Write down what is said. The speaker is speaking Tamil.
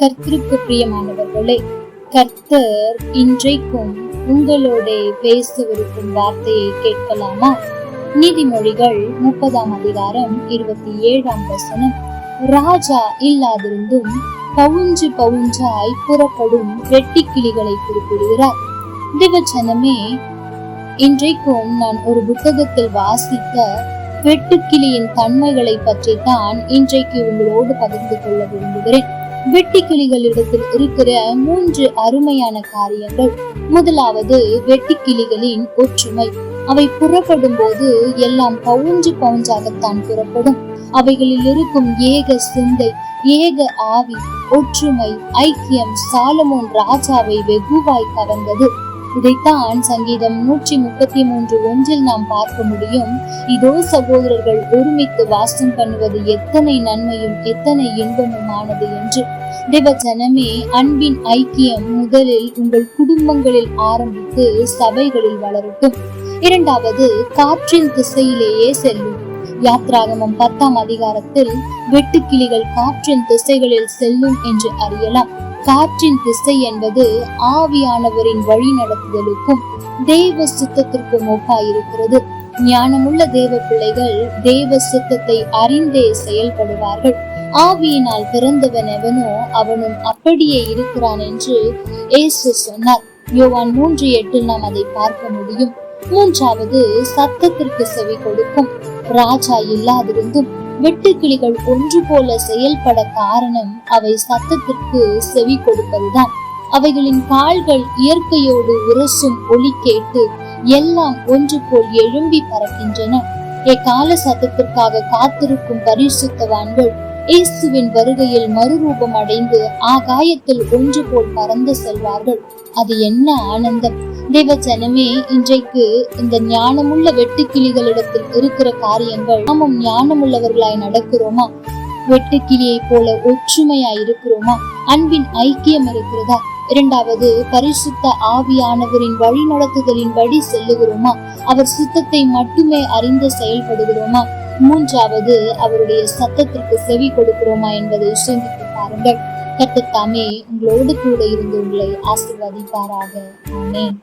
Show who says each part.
Speaker 1: கர்த்தருக்கு பிரியமானவர்களே கர்த்தர் இன்றைக்கும் உங்களோட பேசவிருக்கும் வார்த்தையை கேட்கலாமா? நீதிமொழிகள் முப்பதாம் அதிகாரம் இருபத்தி ஏழாம் வசனம். ராஜா இல்லாதிருந்தும் பவுஞ்சு பவுஞ்சாய் புறப்படும் வெட்டிக்கிளிகளை குறிப்பிடுகிறார். திவச்சனமே இன்றைக்கும் நான் ஒரு புத்தகத்தில் வாசித்த வெட்டுக்கிளியின் தன்மைகளை பற்றி தான் இன்றைக்கு உங்களோடு பகிர்ந்து கொள்ள விரும்புகிறேன். வெட்டிக்கிளிகளிடத்தில் இருக்கிற மூன்று அருமையான காரியங்கள். முதலாவது வெட்டுக்கிளிகளின் ஒற்றுமை. அவை புறப்படும் போது எல்லாம் பவுஞ்சு பவுஞ்சாகத்தான் புறப்படும். அவைகளில் இருக்கும் ஏக சிந்தை ஏக ஆவி ஒற்றுமை ஐக்கியம் சாலமோன் ராஜாவை வெகுவாய் கவர்ந்தது. இதைத்தான் சங்கீதம் நூற்றி முப்பத்தி மூன்று ஒன்றில் நாம் பார்க்க முடியும். இதோ சகோதரர்கள் ஒருமித்து வாசம் பண்ணுவது எத்தனை நன்மையும் எத்தனை இன்பமுமானது என்று. தேவஜனமே அன்பின் ஐக்கியம் முதலில் உங்கள் குடும்பங்களில் ஆரம்பித்து சபைகளில் வளரட்டும். இரண்டாவது காற்றின் திசையிலேயே செல்லும். யாத்ராகமம் பத்தாம் அதிகாரத்தில் வெட்டுக்கிளிகள் காற்றின் திசைகளில் செல்லும் என்று அறியலாம். காற்றின் திசை என்பது ஆவியானவரின் வழி நடத்துதலுக்கும் தேவ சித்தத்திற்கும் ஒப்பாயிருக்கிறது. ஞானமுள்ள தேவ பிள்ளைகள் தேவ சித்தத்தை அறிந்தே செயல்படுவார்கள். ஆவியினால் பிறந்தவன் எவனோ அவனும் அப்படியே இருக்கிறான் என்று இயேசு சொன்னார். யோவான் மூன்று எட்டில் நாம் அதை பார்க்க முடியும். மூன்றாவது சத்தத்திற்கு செவி கொடுக்கும். ராஜா இல்லாதிருந்தும் வெட்டுக்கிளிகள் ஒன்று போல செயல்பட காரணம் அவை சத்தத்திற்கு செவி கொடுப்பதுதான். அவைகளின் கால்கள் இயற்கையோடு உரசும் ஒளி கேட்டு எல்லாம் ஒன்று போல் எழும்பி பறக்கின்றன. எக்கால சத்தத்திற்காக காத்திருக்கும் பரிசுத்தவான்கள் இயேசுவின் வருகையில் மறுரூபம் அடைந்து ஆகாயத்தில் ஒன்று போல் பறந்து செல்வார்கள். அது என்ன ஆனந்தம்! தேவஜனமே இன்றைக்கு இந்த ஞானமுள்ள வெட்டுக்கிளிகளிடத்தில் இருக்கிற காரியங்கள் நாமும் ஞானமுள்ளவர்களாய் நடக்கிறோமா? வெட்டுக்கிளியை போல ஒற்றுமையா இருக்கிறோமா? அன்பின் ஐக்கியம் இருக்கிறதா? இரண்டாவது பரிசுத்த ஆவியானவரின் வழி நடத்துதலின் வழி செல்லுகிறோமா? அவர் சுத்தத்தை மட்டுமே அறிந்து செயல்படுகிறோமா? மூன்றாவது அவருடைய சத்தத்திற்கு செவி கொடுக்கிறோமா என்பதை சிந்தித்து பாருங்கள். கத்தத்தாமே உங்களோடு கூட இருந்து உங்களை ஆசிர்வதிப்பாராக. ஆமென்.